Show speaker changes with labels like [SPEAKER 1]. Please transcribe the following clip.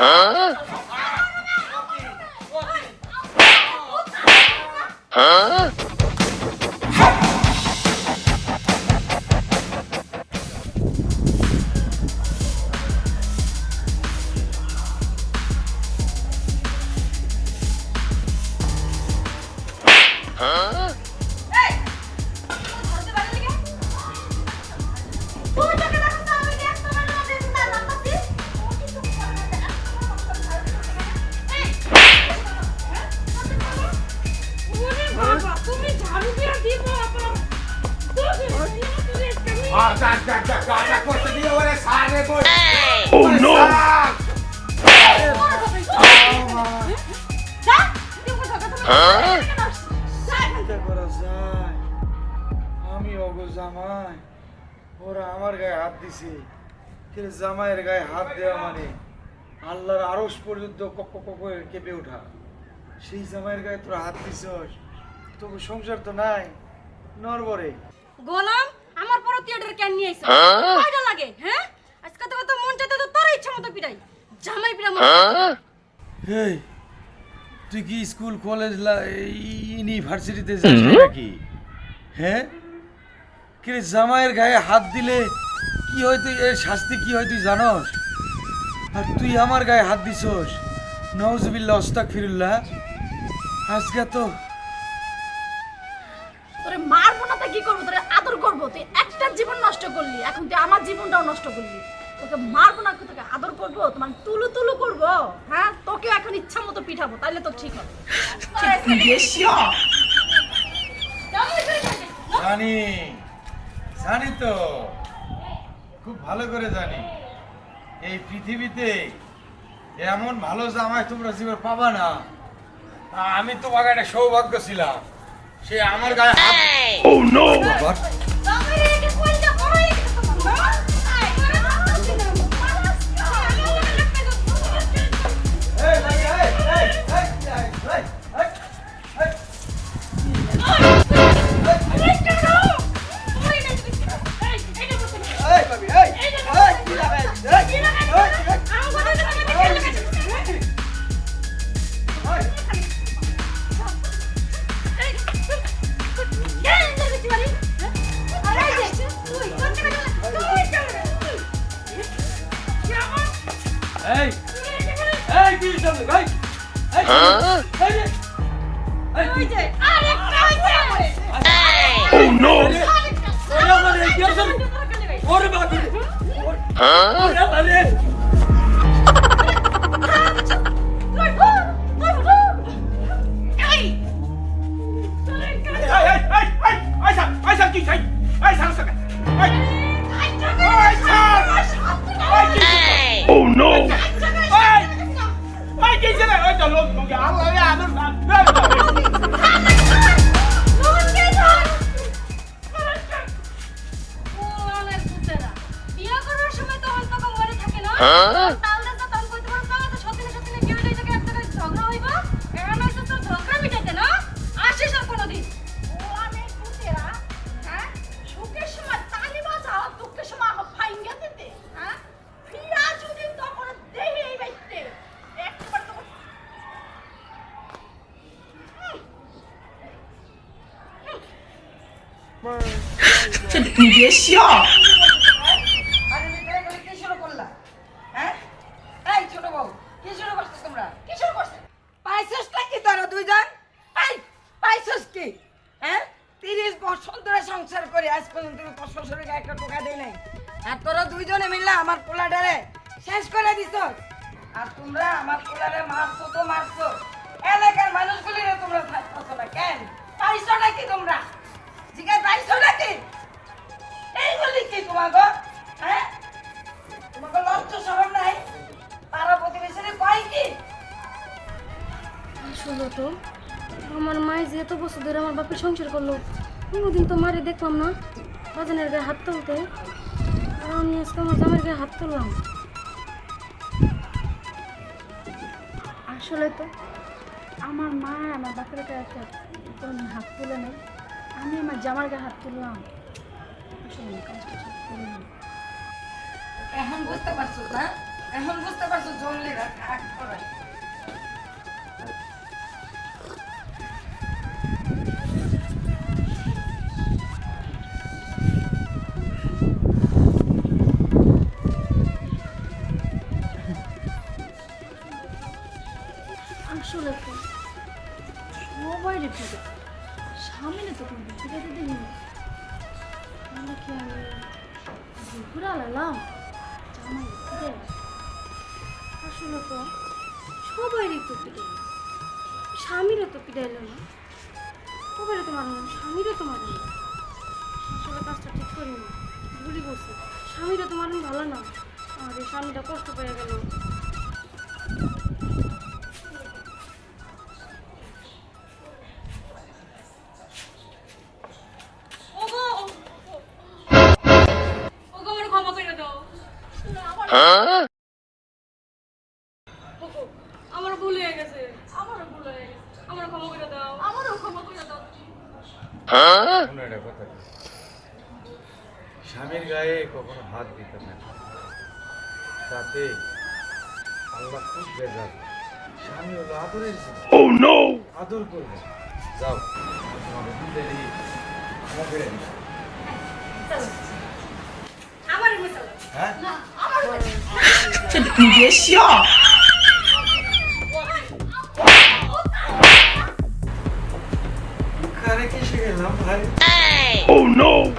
[SPEAKER 1] 어?
[SPEAKER 2] 어? Oh no! আমি অগো জামাই ওরা আমার গায়ে হাত দিছে কিন্তু জামাইয়ের গায়ে হাত দেওয়া মানে আল্লাহর আরস পর্যন্ত কক কক কেঁপে ওঠা সেই জামাইয়ের গায়ে তোরা হাত দিছস তবু সংসার তো নাই নরবরে
[SPEAKER 3] গোলাম থিয়েটার কেন নিয়ে আইছো? কয়টা লাগে হ্যাঁ? আজকে তো কত মন চাইতে তো তোর ইচ্ছা মতো পিটাই। জামাই মন
[SPEAKER 2] এই তুই কি স্কুল কলেজ ইউনিভার্সিটিতে যাস নাকি? হ্যাঁ? কি জামাইয়ের গায়ে হাত দিলে কি হয় তুই এর শাস্তি কি হয় তুই জানস? আর তুই আমার গায়ে হাত দিছস? নওজবিল্লা অস্তাক ফিরুল্লাহ আজকে তো
[SPEAKER 3] তোরে মারবো না তা কি করব? তোরে আদর করব তুই একটা জীবন নষ্ট করলি এখন তুই আমার জীবনটাও নষ্ট করলি। তোকে মারবো না তোকে আদর করব তোমার তুলু তুলু করব। হ্যাঁ? তোকেও এখন ইচ্ছা মতো পিঠাবো তাইলে তো ঠিক হবে।
[SPEAKER 2] জানি জানি তো। খুব ভালো করে জানি। এই পৃথিবীতে এমন ভালো জামাই তোমরা জীবন পাবা না। আমি তোমাকে একটা সৌভাগ্য ছিলাম। সে আমার গায়ে হাত
[SPEAKER 1] Oh
[SPEAKER 2] এই এই কি সামনে ভাই এই এই এই ওই যে আরেকটা হইছে
[SPEAKER 1] ও নো
[SPEAKER 2] ওরে বাবা রে কি আসলে ওরে বাবা রে ওরে বাবা
[SPEAKER 3] রে Hey! Huh? হ্যাঁ
[SPEAKER 4] তিরিশ বছর ধরে সংসার করে আজ পর্যন্ত তোর? শ্বশুরের গায়ে একটা টোকা দেয় নাই আর তোরা দুইজনে মিলে আমার পোলাটারে শেষ করে দিছ আর তোমরা আমার পোলারে মারছো তো মারছো এলাকার মানুষগুলিরে তোমরা থাকতো না কেন পাইছো নাকি তোমরা জিজ্ঞাসা পাইছো নাকি? এইগুলি কি তোমাকে হ্যাঁ তোমাকে লজ্জ সরম নাই? পাড়া প্রতিবেশীরা কয় কি?
[SPEAKER 3] আসলে তো, আমার মায়ে যে এত বছর ধরে আমার বাপের সংসার করল, কোনোদিন তো মারে দেখলাম না। বাজানের গায়ে হাত তুলতে। আর আমি আজকে আমার জামের গায়ে হাত তুললাম। আসলে তো, আমার মা আমার বাপের গায়ে হাত তুলে নেই। আমি আমার জামার গায়ে হাত তুললাম।
[SPEAKER 4] এখন বুঝতে পারছ হ্যাঁ? এখন বুঝতে পারছ জমলে না থাক করাই
[SPEAKER 3] আসলে মোবাইলে সামনে তো কোনো পিঠে তো দিই আমরা কি আমি ঘুরা লালাম আসলে তো সবাই তো পিঠে স্বামীরও তো পিটাইলো না। সবাই তো মারো না, স্বামীরও তো মারো না। আসলে কাজটা ঠিক করি না ভুলি করছি। স্বামীরও তো মারুন ভালো না। আর স্বামীটা কষ্ট পেয়ে গেল। আমার ভুল হয়ে গেছে। আমারও ভুল হয়ে গেছে। আমার ক্ষমা করে দাও। আমারও ক্ষমা করে দাও।
[SPEAKER 2] একটা কথা স্বামীর গায়ে কখনো হাত দিতে না। তাতে আল্লাহ খুব বেজার স্বামী হলো আদরের
[SPEAKER 1] Oh
[SPEAKER 2] আদর করবে। যাও ক্ষমা করে
[SPEAKER 3] আমার
[SPEAKER 2] হ্যাঁ
[SPEAKER 5] 这你别笑。
[SPEAKER 1] Oh no!